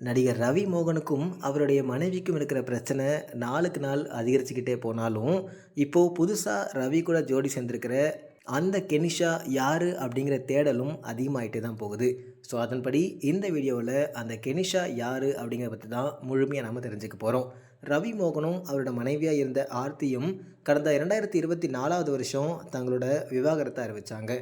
நடிகர் ரவி மோகனுக்கும் அவருடைய மனைவிக்கும் இருக்கிற பிரச்சனை நாளுக்கு நாள் அதிகரிச்சுக்கிட்டே போனாலும் இப்போது புதுசாக ரவி கூட ஜோடி சேர்ந்திருக்கிற அந்த கெனிஷா யார் அப்படிங்கிற தேடலும் அதிகமாகிட்டே தான் போகுது. ஸோ அதன்படி இந்த வீடியோவில் அந்த கெனிஷா யார் அப்படிங்கிறத பற்றி தான் முழுமையாக நாம் தெரிஞ்சுக்க போகிறோம் ரவி மோகனும் அவரோட மனைவியாக இருந்த ஆர்த்தியும் கடந்த இரண்டாயிரத்தி இருபத்தி நாலாவது வருஷம் தங்களோட விவாகரத்தை அறிவித்தாங்க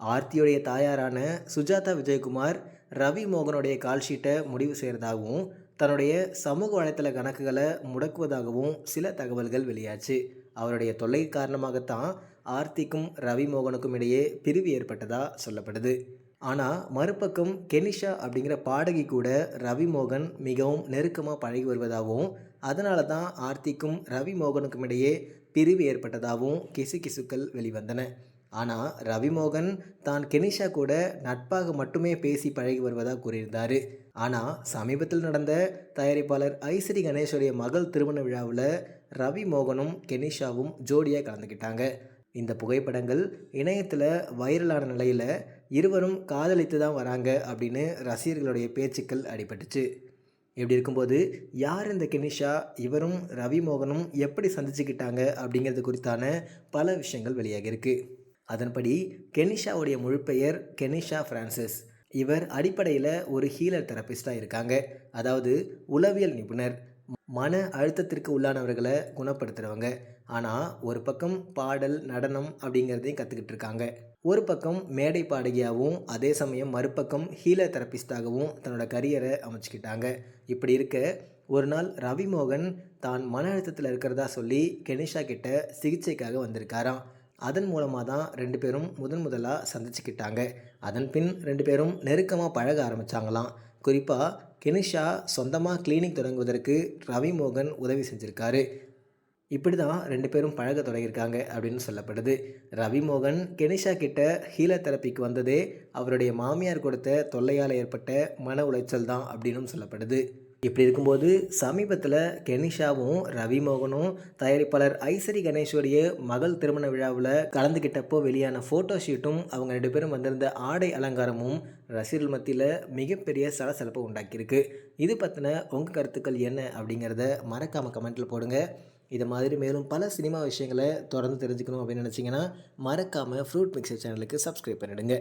ஆர்த்தியுடைய தாயாரான சுஜாதா விஜயகுமார் ரவி மோகனுடைய கால்ஷீட்டை முடிவு செய்கிறதாகவும் தன்னுடைய சமூக வலைத்தள கணக்குகளை முடக்குவதாகவும் சில தகவல்கள் வெளியாச்சு. அவருடைய தொல்லை காரணமாகத்தான் ஆர்த்திக்கும் ரவி மோகனுக்கும் இடையே பிரிவு ஏற்பட்டதாக சொல்லப்படுது. ஆனால் மறுபக்கம் கெனிஷா அப்படிங்கிற பாடகி கூட ரவி மோகன் மிகவும் நெருக்கமாக பழகி வருவதாகவும் அதனால தான் ஆர்த்திக்கும் ரவி மோகனுக்கும் இடையே பிரிவு ஏற்பட்டதாகவும் கிசு கிசுக்கள் வெளிவந்தன. ஆனால் ரவிமோகன் தான் கெனிஷா கூட நட்பாக மட்டுமே பேசி பழகி வருவதாக கூறியிருந்தார். ஆனால் சமீபத்தில் நடந்த தயாரிப்பாளர் ஐஸ்வரி கணேஷுடைய மகள் திருமண விழாவில் ரவி மோகனும் கெனிஷாவும் ஜோடியாக கலந்துக்கிட்டாங்க இந்த புகைப்படங்கள் இணையத்தில் வைரலான நிலையில் இருவரும் காதலித்து தான் வராங்க அப்படின்னு ரசிகர்களுடைய பேச்சுக்கள் அடிபட்டுச்சு. இப்படி இருக்கும்போது யார் இந்த கெனிஷா? இவரும் ரவி மோகனும் எப்படி சந்திச்சுக்கிட்டாங்க அப்படிங்கிறது குறித்தான பல விஷயங்கள் வெளியாகியிருக்கு. அதன்படி கெனிஷாவுடைய முழுப்பெயர் கெனிஷா ஃப்ரான்சிஸ் இவர் அடிப்படையில் ஒரு ஹீலர் தெரபிஸ்டாக இருக்காங்க. அதாவது உளவியல் நிபுணர். மன அழுத்தத்திற்கு உள்ளானவர்களை குணப்படுத்துகிறவங்க ஆனால் ஒரு பக்கம் பாடல் நடனம் அப்படிங்கிறதையும் கற்றுக்கிட்டு இருக்காங்க. ஒரு பக்கம் மேடை பாடகியாகவும் அதே சமயம் மறுபக்கம் ஹீலர் தெரபிஸ்டாகவும் தன்னோட கரியரை அமைச்சுக்கிட்டாங்க. இப்படி இருக்க ஒரு நாள் ரவிமோகன் தான் மன அழுத்தத்தில் இருக்கிறதா சொல்லி கெனிஷா கிட்ட சிகிச்சைக்காக வந்திருக்காராம். அதன் மூலமாக தான் ரெண்டு பேரும் முதன் முதலாக சந்திச்சுக்கிட்டாங்க. அதன் பின் ரெண்டு பேரும் நெருக்கமாக பழக ஆரம்பித்தாங்களாம் குறிப்பாக கெனிஷா சொந்தமாக கிளினிக் தொடங்குவதற்கு ரவிமோகன் உதவி செஞ்சுருக்காரு. இப்படி தான் ரெண்டு பேரும் பழக தொடங்கியிருக்காங்க அப்படின்னு சொல்லப்படுது. ரவி மோகன் கெனிஷா கிட்ட ஹீல தெரப்பிக்கு வந்ததே அவருடைய மாமியார் கொடுத்த தொல்லையால் ஏற்பட்ட மன உளைச்சல் தான் அப்படின்னும் சொல்லப்படுது. இப்படி இருக்கும்போது சமீபத்தில் கெனிஷாவும் ரவிமோகனும் தயாரிப்பாளர் ஐசரி கணேஸ்வரிய மகள் திருமண விழாவில் கலந்துக்கிட்டப்போ வெளியான ஃபோட்டோ ஷீட்டும் அவங்க ரெண்டு பேரும் வந்திருந்த ஆடை அலங்காரமும் ரசிகர்கள் மத்தியில் மிகப்பெரிய சலசலப்பை உண்டாக்கியிருக்கு. இது பற்றின உங்கள் கருத்துக்கள் என்ன அப்படிங்கிறத மறக்காமல் கமெண்ட்டில் போடுங்க. இது மாதிரி மேலும் பல சினிமா விஷயங்களை தொடர்ந்து தெரிஞ்சுக்கணும் அப்படின்னு நினச்சிங்கன்னா மறக்காமல் ஃப்ரூட் மிக்சர் சேனலுக்கு சப்ஸ்கிரைப் பண்ணிவிடுங்க